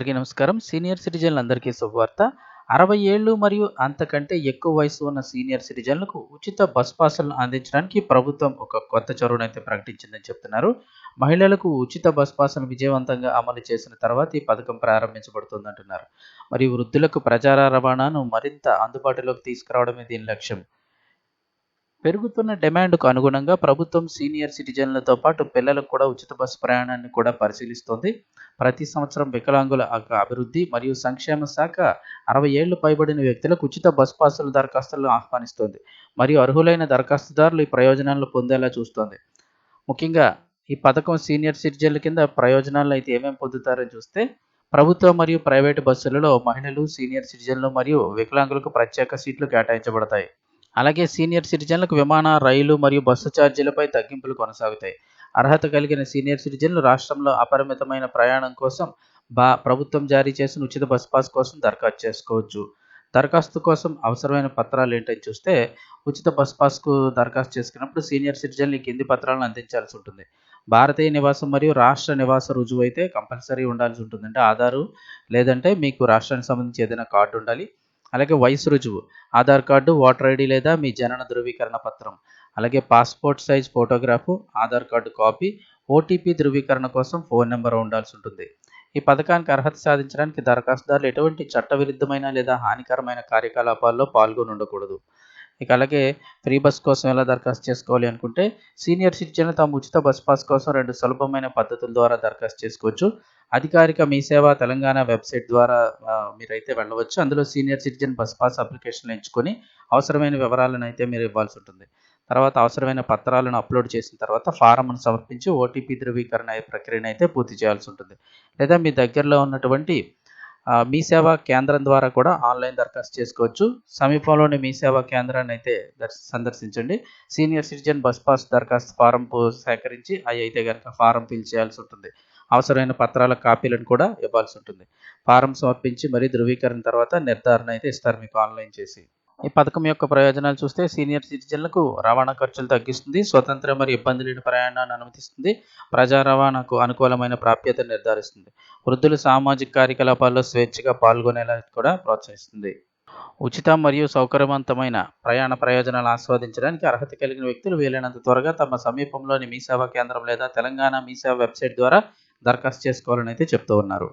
అందరికీ నమస్కారం. సీనియర్ సిటిజన్లందరికీ శుభవార్త. అరవై ఏళ్ళు మరియు అంతకంటే ఎక్కువ వయసు ఉన్న సీనియర్ సిటిజన్లకు ఉచిత బస్ పాసులను అందించడానికి ప్రభుత్వం ఒక కొత్త చొరవను అయితే ప్రకటించిందని చెప్తున్నారు. మహిళలకు ఉచిత బస్ పాసులను విజయవంతంగా అమలు చేసిన తర్వాత ఈ పథకం ప్రారంభించబడుతుంది అంటున్నారు మరియు వృద్ధులకు ప్రచార రవాణాను మరింత అందుబాటులోకి తీసుకురావడమే దీని లక్ష్యం. పెరుగుతున్న డిమాండ్కు అనుగుణంగా ప్రభుత్వం సీనియర్ సిటిజన్లతో పాటు పిల్లలకు కూడా ఉచిత బస్సు ప్రయాణాన్ని కూడా పరిశీలిస్తోంది. ప్రతి సంవత్సరం వికలాంగుల అభివృద్ధి మరియు సంక్షేమ శాఖ అరవై ఏళ్ళు పైబడిన వ్యక్తులకు ఉచిత బస్ పాసుల దరఖాస్తులను ఆహ్వానిస్తోంది. మరియు అర్హులైన దరఖాస్తుదారులు ఈ ప్రయోజనాలను పొందేలా చూస్తోంది. ముఖ్యంగా ఈ పథకం సీనియర్ సిటిజన్ల కింద ప్రయోజనాలు అయితే ఏమేమి పొందుతారని చూస్తే ప్రభుత్వ మరియు ప్రైవేటు బస్సులలో మహిళలు సీనియర్ సిటిజన్లు మరియు వికలాంగులకు ప్రత్యేక సీట్లు కేటాయించబడతాయి. అలాగే సీనియర్ సిటిజన్లకు విమాన రైలు మరియు బస్సు ఛార్జీలపై తగ్గింపులు కొనసాగుతాయి. అర్హత కలిగిన సీనియర్ సిటిజన్లు రాష్ట్రంలో అపరిమితమైన ప్రయాణం కోసం బా ప్రభుత్వం జారీ చేసిన ఉచిత బస్ పాస్ కోసం దరఖాస్తు చేసుకోవచ్చు. దరఖాస్తు కోసం అవసరమైన పత్రాలు ఏంటని చూస్తే ఉచిత బస్ పాస్కు దరఖాస్తు చేసుకున్నప్పుడు సీనియర్ సిటిజన్లు ఈ కింది పత్రాలను అందించాల్సి ఉంటుంది? భారతీయ నివాసం మరియు రాష్ట్ర నివాస రుజువు అయితే కంపల్సరీ ఉండాల్సి ఉంటుంది అంటే ఆధారు లేదంటే మీకు రాష్ట్రానికి సంబంధించి ఏదైనా కార్డు ఉండాలి. అలాగే వయసు రుజువు. ఆధార్ కార్డు ఓటర్ ఐడి లేదా మీ జనన ధృవీకరణ పత్రం. అలాగే passport size photograph Aadhaar card copy OTP ధృవీకరణ కోసం ఫోన్ నెంబర్ ఉండాల్సి ఉంటుంది. ఈ పథకానికి అర్హత సాధించడానికి దరఖాస్తుదారులు ఎటువంటి చట్టవిరుద్ధమైన లేదా హానికరమైన కార్యకలాపాల్లో పాల్గొని ఉండకూడదు ఇక అలాగే ఫ్రీ బస్ కోసం ఎలా దరఖాస్తు చేసుకోవాలి అనుకుంటే సీనియర్ సిటిజన్లు తమ ఉచిత బస్ పాస్ కోసం రెండు సులభమైన పద్ధతుల ద్వారా దరఖాస్తు చేసుకోవచ్చు. అధికారిక మీ సేవ తెలంగాణ వెబ్సైట్ ద్వారా మీరైతే వెళ్ళవచ్చు. అందులో సీనియర్ సిటిజన్ బస్ పాస్ అప్లికేషన్లు ఎంచుకొని అవసరమైన వివరాలను అయితే మీరు ఇవ్వాల్సి ఉంటుంది. తర్వాత అవసరమైన పత్రాలను అప్లోడ్ చేసిన తర్వాత ఫారంను సమర్పించి ఓటీపీ ధృవీకరణ ప్రక్రియను అయితే పూర్తి చేయాల్సి ఉంటుంది. లేదా మీ దగ్గరలో ఉన్నటువంటి మీ సేవా కేంద్రం ద్వారా కూడా ఆన్లైన్ దరఖాస్తు చేసుకోవచ్చు. సమీపంలోని మీ సేవా కేంద్రాన్ని అయితే సందర్శించండి. సీనియర్ సిటిజన్ బస్ పాస్ దరఖాస్తు ఫారం సేకరించి అవి అయితే కనుక ఫారం ఫిల్ చేయాల్సి ఉంటుంది. అవసరమైన పత్రాల కాపీలను కూడా ఇవ్వాల్సి ఉంటుంది. ఫారం సమర్పించి మరీ ధృవీకరణ తర్వాత నిర్ధారణ అయితే ఇస్తారు మీకు ఆన్లైన్ చేసి. ఈ పథకం యొక్క ప్రయోజనాలు చూస్తే సీనియర్ సిటిజన్లకు రవాణా ఖర్చులు తగ్గిస్తుంది స్వతంత్ర మరియు ఇబ్బంది లేని ప్రయాణాన్ని అనుమతిస్తుంది ప్రజా రవాణాకు అనుకూలమైన ప్రాప్యత నిర్ధారిస్తుంది. వృద్ధులు సామాజిక కార్యకలాపాల్లో స్వేచ్ఛగా పాల్గొనేలా కూడా ప్రోత్సహిస్తుంది. ఉచిత మరియు సౌకర్యవంతమైన ప్రయాణ ప్రయోజనాలు ఆస్వాదించడానికి అర్హత కలిగిన వ్యక్తులు వీలైనంత త్వరగా తమ సమీపంలోని మీ సేవా కేంద్రం లేదా తెలంగాణ మీ సేవ వెబ్సైట్ ద్వారా దరఖాస్తు చేసుకోవాలని అయితే చెప్తూ ఉన్నారు.